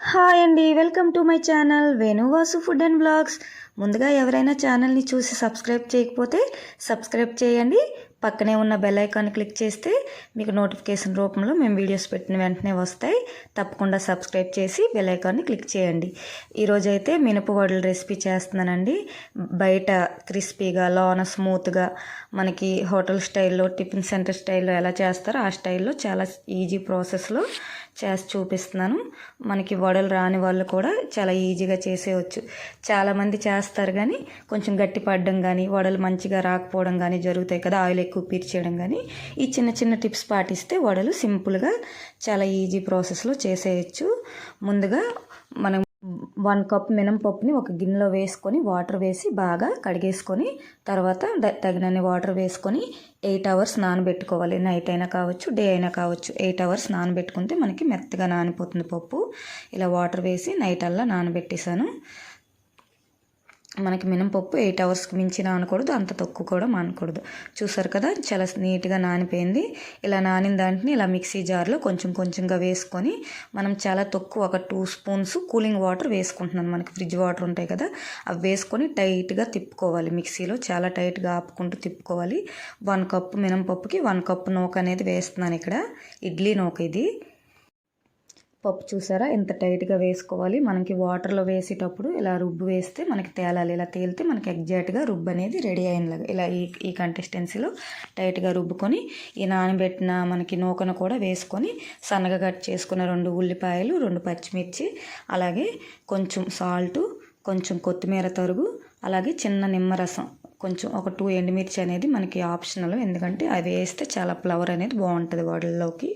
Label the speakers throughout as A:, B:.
A: Hi అండి welcome to my channel Venuvasu food and blogs. ముందుగా ఎవరైనా ఛానల్ని చూసి సబ్స్క్రైబ్ చేయకపోతే సబ్స్క్రైబ్ చేయండి. పక్కనే ఉన్న బెల్ ఐకాన్ క్లిక్ చేస్తే మీకు నోటిఫికేషన్ రూపంలో మేము వీడియోస్ పెట్టిన వెంటనే వస్తాయి. తప్పకుండా సబ్స్క్రైబ్ చేసి బెల్ ఐకాన్ని క్లిక్ చేయండి. ఈరోజు అయితే మినప వడల రెసిపీ చేస్తున్నానండి. బయట క్రిస్పీగా లోన స్మూత్గా మనకి హోటల్ స్టైల్లో టిఫిన్ సెంటర్ స్టైల్లో ఎలా చేస్తారో ఆ స్టైల్లో చాలా ఈజీ ప్రాసెస్లో చేసి చూపిస్తున్నాను. మనకి వడలు రాని వాళ్ళు కూడా చాలా ఈజీగా చేసేయచ్చు. చాలామంది చేస్తారు కానీ కొంచెం గట్టి పడడం కానీ వడలు మంచిగా రాకపోవడం కానీ జరుగుతాయి కదా ఆయిల్ ఎక్కువ పీర్చేయడం కానీ ఈ చిన్న చిన్న టిప్స్ పాటిస్తే వడలు సింపుల్గా చాలా ఈజీ ప్రాసెస్లో చేసేయచ్చు. ముందుగా మనం వన్ కప్ మినపప్పుని ఒక గిన్నెలో వేసుకొని వాటర్ వేసి బాగా కడిగేసుకొని తర్వాత తగినన్ని వాటర్ వేసుకొని ఎయిట్ అవర్స్ నానబెట్టుకోవాలి. నైట్ అయినా కావచ్చు డే అయినా కావచ్చు ఎయిట్ అవర్స్ నానబెట్టుకుంటే మనకి మెత్తగా నానిపోతుంది పప్పు. ఇలా వాటర్ వేసి నైట్ అల్లా నానబెట్టేశాను. మనకి మినపప్పు ఎయిట్ అవర్స్కి మించి నానకూడదు అంత తక్కువ కూడా మానకూడదు. చూసారు కదా చాలా నీట్గా నానిపోయింది. ఇలా నానిన దాంట్ని ఇలా మిక్సీ జార్లో కొంచెం కొంచెంగా వేసుకొని మనం చాలా తక్కువ ఒక టూ స్పూన్స్ కూలింగ్ వాటర్ వేసుకుంటున్నాను మనకి ఫ్రిడ్జ్ వాటర్ ఉంటాయి కదా అవి వేసుకొని టైట్గా తిప్పుకోవాలి. మిక్సీలో చాలా టైట్గా ఆపుకుంటూ తిప్పుకోవాలి. వన్ కప్ మినపప్పుకి వన్ కప్ నూక అనేది వేస్తున్నాను ఇక్కడ. ఇడ్లీ నూక ఇది. పప్పు చూసారా? ఎంత టైట్గా వేసుకోవాలి? మనకి వాటర్లో వేసేటప్పుడు ఇలా రుబ్బు వేస్తే మనకి తేలాలి. ఇలా తేలితే మనకి ఎగ్జాక్ట్గా రుబ్బు అనేది రెడీ అయినలాగా ఇలా ఈ ఈ కన్సిస్టెన్సీలో టైట్గా రుబ్బుకొని ఈ నానబెట్టిన మనకి నూకను కూడా వేసుకొని సన్నగా కట్ చేసుకున్న రెండు ఉల్లిపాయలు రెండు పచ్చిమిర్చి అలాగే కొంచెం సాల్టు కొంచెం కొత్తిమీర తరుగు అలాగే చిన్న నిమ్మరసం. కొంచెం ఒక టూ ఎండుమిర్చి అనేది మనకి ఆప్షనల్. ఎందుకంటే అవి వేస్తే చాలా ఫ్లవర్ అనేది బాగుంటుంది వాటిల్లోకి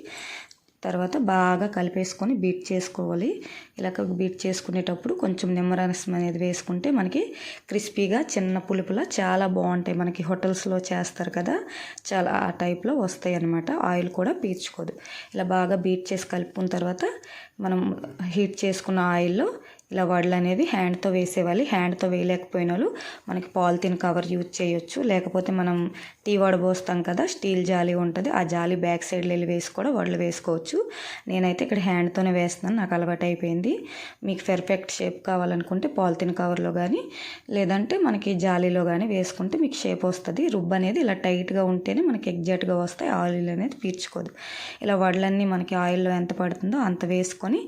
A: తర్వాత బాగా కలిపేసుకొని బీట్ చేసుకోవాలి. ఇలా బీట్ చేసుకునేటప్పుడు కొంచెం నిమ్మరసం అనేది వేసుకుంటే మనకి క్రిస్పీగా చిన్న పులుపులా చాలా బాగుంటాయి. మనకి హోటల్స్లో చేస్తారు కదా చాలా ఆ టైప్లో వస్తాయి అన్నమాట. ఆయిల్ కూడా పీల్చుకోదు. ఇలా బాగా బీట్ చేసి కలుపుకున్న తర్వాత మనం హీట్ చేసుకున్న ఆయిల్లో ఇలా వడలు అనేది హ్యాండ్తో వేసేవాలి. హ్యాండ్తో వేయలేకపోయిన వాళ్ళు మనకి పాలిథిన్ కవర్ యూజ్ చేయొచ్చు. లేకపోతే మనం టీ వడబోస్తాం కదా స్టీల్ జాలి ఉంటుంది. ఆ జాలి బ్యాక్ సైడ్ వెళ్ళి వేసి కూడా వడలు వేసుకోవచ్చు. నేనైతే ఇక్కడ హ్యాండ్తోనే వేస్తున్నాను. నాకు అలవాటు అయిపోయింది. మీకు పెర్ఫెక్ట్ షేప్ కావాలనుకుంటే పాలిథిన్ కవర్లో కానీ లేదంటే మనకి జాలీలో కానీ వేసుకుంటే మీకు షేప్ వస్తుంది. రుబ్బు అనేది ఇలా టైట్గా ఉంటేనే మనకి ఎగ్జాక్ట్గా వస్తాయి. ఆయిల్ అనేది పీల్చుకోదు. ఇలా వడలన్నీ మనకి ఆయిల్లో ఎంత పడుతుందో అంత వేసుకొని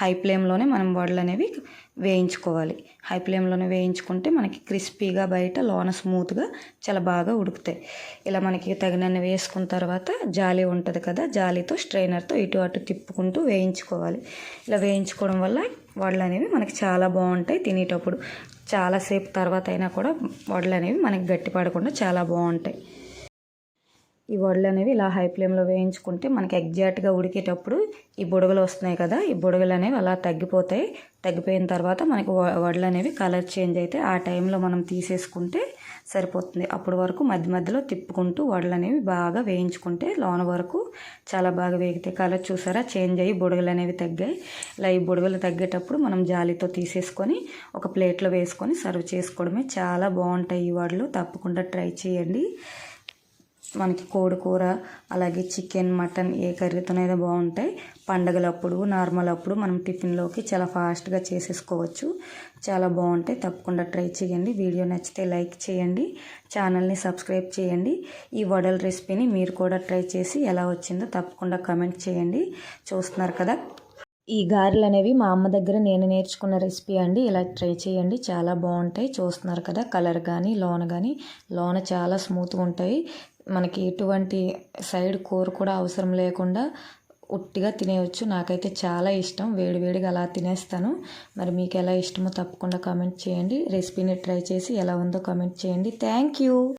A: హై ఫ్లేమ్లోనే మనం వడలు అనేవి వేయించుకోవాలి. హై ఫ్లేమ్లోనే వేయించుకుంటే మనకి క్రిస్పీగా బయట లోన స్మూత్గా చాలా బాగా ఉడుకుతాయి. ఇలా మనకి తగినన్ని వేసుకున్న తర్వాత జాలి ఉంటుంది కదా జాలితో స్ట్రైనర్తో ఇటు అటు తిప్పుకుంటూ వేయించుకోవాలి. ఇలా వేయించుకోవడం వల్ల వడలు అనేవి మనకి చాలా బాగుంటాయి తినేటప్పుడు. చాలాసేపు తర్వాత అయినా కూడా వడలు అనేవి మనకి గట్టి పడకుండా చాలా బాగుంటాయి. ఈ వడలు అనేవి ఇలా హై ఫ్లేమ్లో వేయించుకుంటే మనకి ఎగ్జాక్ట్గా ఉడికేటప్పుడు ఈ బుడగలు వస్తున్నాయి కదా ఈ బుడగలు అనేవి అలా తగ్గిపోతాయి. తగ్గిపోయిన తర్వాత మనకి వడలు అనేవి కలర్ చేంజ్ అయితే ఆ టైంలో మనం తీసేసుకుంటే సరిపోతుంది. అప్పటి వరకు మధ్య మధ్యలో తిప్పుకుంటూ వడలు అనేవి బాగా వేయించుకుంటే లోన వరకు చాలా బాగా వేగితే. కలర్ చూసారా? చేంజ్ అయ్యి బుడగలు అనేవి తగ్గాయి. ఇలా ఈ బుడగలు తగ్గేటప్పుడు మనం జాలితో తీసేసుకొని ఒక ప్లేట్లో వేసుకొని సర్వ్ చేసుకోవడమే. చాలా బాగుంటాయి ఈ వడలు. తప్పకుండా ట్రై చేయండి. మనకి కోడి కూర అలాగే చికెన్ మటన్ ఏ కర్రీతోనైనా బాగుంటాయి. పండగలప్పుడు నార్మల్ అప్పుడు మనం టిఫిన్లోకి చాలా ఫాస్ట్గా చేసేసుకోవచ్చు. చాలా బాగుంటాయి. తప్పకుండా ట్రై చేయండి. వీడియో నచ్చితే లైక్ చేయండి. ఛానల్ని సబ్స్క్రైబ్ చేయండి. ఈ వడల రెసిపీని మీరు కూడా ట్రై చేసి ఎలా వచ్చిందో తప్పకుండా కమెంట్ చేయండి. చూస్తున్నారు కదా? ఈ గారెలు అనేవి మా అమ్మ దగ్గర నేను నేర్చుకున్న రెసిపీ అండి. ఇలా ట్రై చేయండి. చాలా బాగుంటాయి. చూస్తున్నారు కదా? కలర్ కానీ లోన కానీ లోన చాలా స్మూత్గా ఉంటాయి. మనకి ఎటువంటి సైడ్ కూర కూడా అవసరం లేకుండా ఉట్టిగా తినేయచ్చు. నాకైతే చాలా ఇష్టం. వేడివేడిగా అలా తినేస్తాను. మరి మీకు ఎలా ఇష్టమో తప్పకుండా కామెంట్ చేయండి. రెసిపీని ట్రై చేసి ఎలా ఉందో కామెంట్ చేయండి. Thank you.